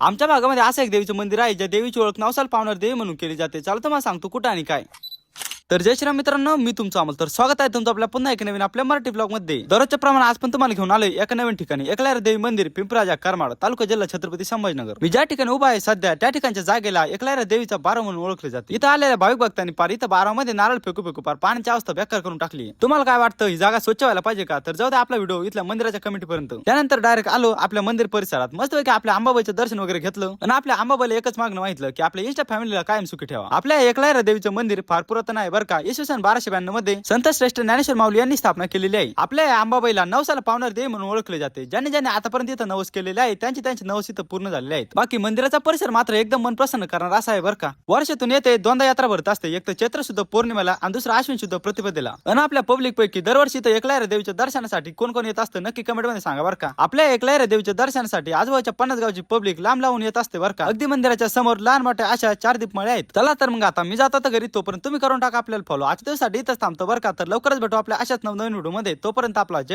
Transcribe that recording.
आमच्या भागामध्ये असं एक देवीचं मंदिर आहे ज्या देवीची ओळख नवसाल पावणार देवी म्हणून केली जाते. चालतं मग सांगतो कुठं आणि काय. तर जय श्रीराम मित्रांनो मी तुमचं अमल. तर स्वागत आहे तुमचं आपल्या पुन्हा एक नवीन आपल्या मराठी ब्लॉगमध्ये दररोजच्या प्रमाणे आज पण तुम्हाला घेऊन आलोय एका नवीन ठिकाणी. एकलार देवी मंदिर पिंपराजा करमाड तालुका जिल्हा छत्रपती संभाजीनगर. मी ज्या ठिकाणी उभा आहे सध्या त्या ठिकाणच्या जागेला एकलार देवीचा बारा म्हणून ओळखले जाते. इथं आलेल्या भाविक भक्तांनी पार इथं बारा मध्ये नारळ फेकू फेकू पार पाण्याची अवस्था बेकार करून टाकली तुम्हाला काय वाटतं ही जागा स्वच्छ व्हायला पाहिजे का? तर जाऊ दे आपला व्हिडिओ इथल्या मंदिराच्या कमिटी पर्यंत त्यानंतर डायरेक्ट आलो आपल्या मंदिर परिसरात. मस्त की आपल्या अंबाबाईचं दर्शन वगैरे घेतलं आणि आपल्या अंबाबाईला एकच मागणं माहितलं की आपल्या इष्ट फॅमिलीला कायम सुखी ठेवा. आपल्या एकलायरा देवीचं मंदिर फार पुरातन आहे बरं का? इसवी सन बाराशे ब्याण्णवमध्ये संत श्रेष्ठ ज्ञानेश्वर माऊली यांनी स्थापना केलेली आहे. आपल्या या अंबाबाईला नवसाला पावणार देवी म्हणून ओळखले जाते. ज्यांनी ज्यांनी आतापर्यंत इथं नवस केलेले आहे त्यांची त्यांची नवस इथं पूर्ण झालेले आहेत. बाकी मंदिराचा परिसर मात्र एकदम मन प्रसन्न करणार असा आहे बरं का? वर्षातून येते दोनदा यात्रा भरत असते. एक तर चैत्र शुद्ध पौर्णिमेला आणि दुसरा अश्विन शुद्ध प्रतिपदेला. आणि आपल्या पब्लिक पैकी दरवर्षी इथं एकलायरा देवीच्या दर्शनासाठी कोण कोण येत असतं नक्की कमेंटमध्ये सांगा बरं का? आपल्या एकलायरा देवीच्या दर्शनासाठी आजूबाजूच्या पन्नास गावची पब्लिक लांब लावून येत असते बरं का? अगदी मंदिराच्या समोर लहान मोठ्या अशा चार दीपमाळे आहेत. चला तर मग आता मी जाता तर घरी तोपर्यंत तुम्ही करून टाका आपल्याला फॉलो आजच्या दिवसासाठी इथंच थांबतो बरं का? तर लवकरच भेटू आपल्या अशाच नवनवीन व्हिडिओमध्ये तोपर्यंत आपला जय